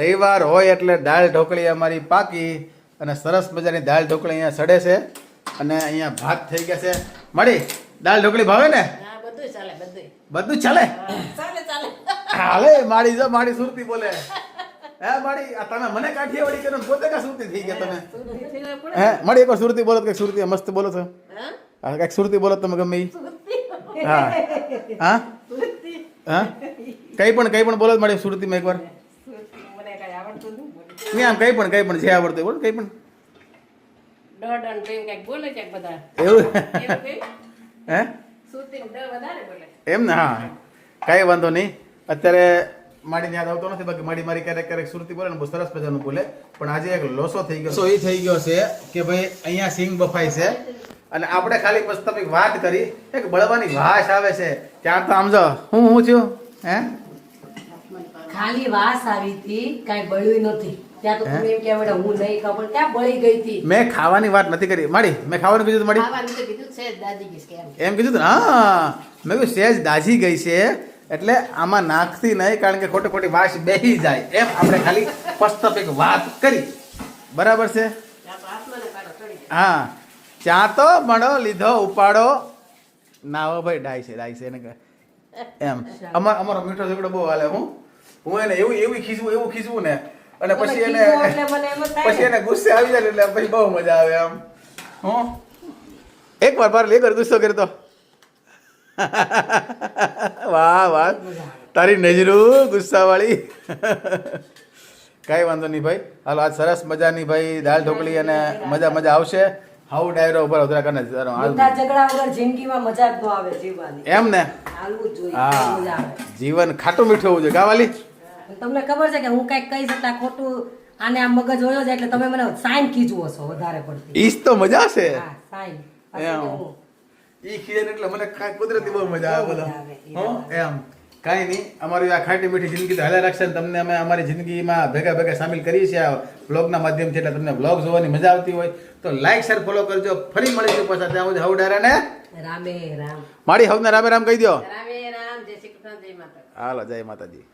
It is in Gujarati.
રવિવાર હોય એટલે દાળ ઢોકળી અમારી પાકી અને સરસ મજાની દાળ ઢોકળી અહીંયા સડે છે અને અહીંયા ભાત થઈ ગયા છે. મળી? દાળ ઢોકળી ભાવે ને? બધું ચાલે બધું બધું ચાલે? ચાલે ચાલે. હાલે માડી જો માડી સુરતી બોલે. હે માડી આ તમે મને કાઠિયાવાડી કરો પોતે કા સુરતી થઈ ગયા તમે. હે માડી એક સુરતી બોલો કંઈક સુરતી મસ્ત બોલો છો. હા? કંઈક સુરતી બોલો તમે ગમે હા. હા? હા? કઈ પણ કઈ પણ બોલો માડી સુરતીમાં એકવાર સુરતી. મને કાંઈ આવડતું નહીં આમ કઈ પણ કઈ પણ જે આવડતું બોલ કંઈ પણ. દોઢ અને પ્રેમ કાંઈક બોલે છે બધા. એવું? એવું કંઈ? હે? સુરતીમાં ડ વધારે બોલે. એમ ને? હા. કાંઈ વાંધો નહીં. અત્યારે માડીને યાદ આવતો નથી બાકી માડી મારી ક્યારેક ક્યારેક સુરતી બોલે ને બહુ સરસ મજાનું બોલે. પણ આજે એક લોસો થઈ ગયો સો એ થઈ ગયો છે કે ભાઈ અહીંયા સિંગ બફાય છે. અને આપણે ખાલી પ્રસ્તાવિક વાત કરી એક બળવાની વાસ આવે છે. ત્યાં તો આમ જો હું હું છું? હે? ખાલી વાસ આવી હતી કઈ બળ્યું નથી ત્યાં તો તમે એમ કહેવાય હું નહીં ખબર ત્યાં બળી ગઈ હતી. મેં ખાવાની વાત નથી કરી. માડી મેં ખાવાનું કીધું માડી ખાવાનું તો કીધું છે જ દાદી કીશ એમ. કીધું હા. મેં કીધું સેજ દાઝી ગઈ છે એટલે આમાં નાખતી નહીં કારણ કે ખોટી ખોટી વાસ બેહી જાય. એમ આપણે ખાલી પ્રસ્તાવિક વાત કરી. બરાબર છે? હા. ચા તો મળો લીધો ઉપાડો. ના હો ભાઈ ડાય છે ડાય છે એને એમ. અમાર અમારો મીઠો ઝઘડો બહુ હાલે હું? હું એને એવું એવું ખીચવું એવું ખીચવું ને. અને પછી એને પછી એને ગુસ્સે આવી જાય એટલે પછી બહુ મજા આવે આમ હું? એક વાર બાર લેગર ગુસ્સો કરતો તો. વાહ વાહ. તારી નજરું ગુસ્સાવાળી. કાંઈ વાંધો નહીં ભાઈ. હાલો આજ સરસ મજાની ભાઈ દાળ ઢોકળી અને મજા મજા આવશે. હાઉ ડાયરો ઉપર ઉતરા. મોટા ઝઘડા વગર જિંદગીમાં મજા જ ન આવે જીવવાની. એમ ને? હા. જીવન ખાટું મીઠું હોવું જોઈએ. ગાવાલી તમને ખબર છે કે હું કંઈક કહી શકતા ખોટું આને આમ મગજ હોયો છે એટલે તમે મને સાઈન કીધું હશો વધારે પડતી. ઈજ તો મજા છે. હા સાઈન ઈ ખીજે એટલે મને કાંઈ કુદરતી બહુ મજા આવે બોલો. હો? એમ. કાંઈ નહીં અમારી આ ખાટી મીઠી જિંદગી તો હાલ્યા રાખશે ને તમને અમે અમારી જિંદગીમાં ભેગા ભેગા સામેલ કરીએ છીએ આ બ્લોગના માધ્યમથી એટલે તમને બ્લોગ જોવાની મજા આવતી હોય તો લાઈક શેર ફોલો કરજો. ફરી મળીશું પાછા ત્યાં સુધી. હવ ડાયરા ને? રામે રામ. મારી હવને રામે રામ કહી દો રામે રામ. જય શ્રી કૃષ્ણ જય માતા હાલો જય માતાજી.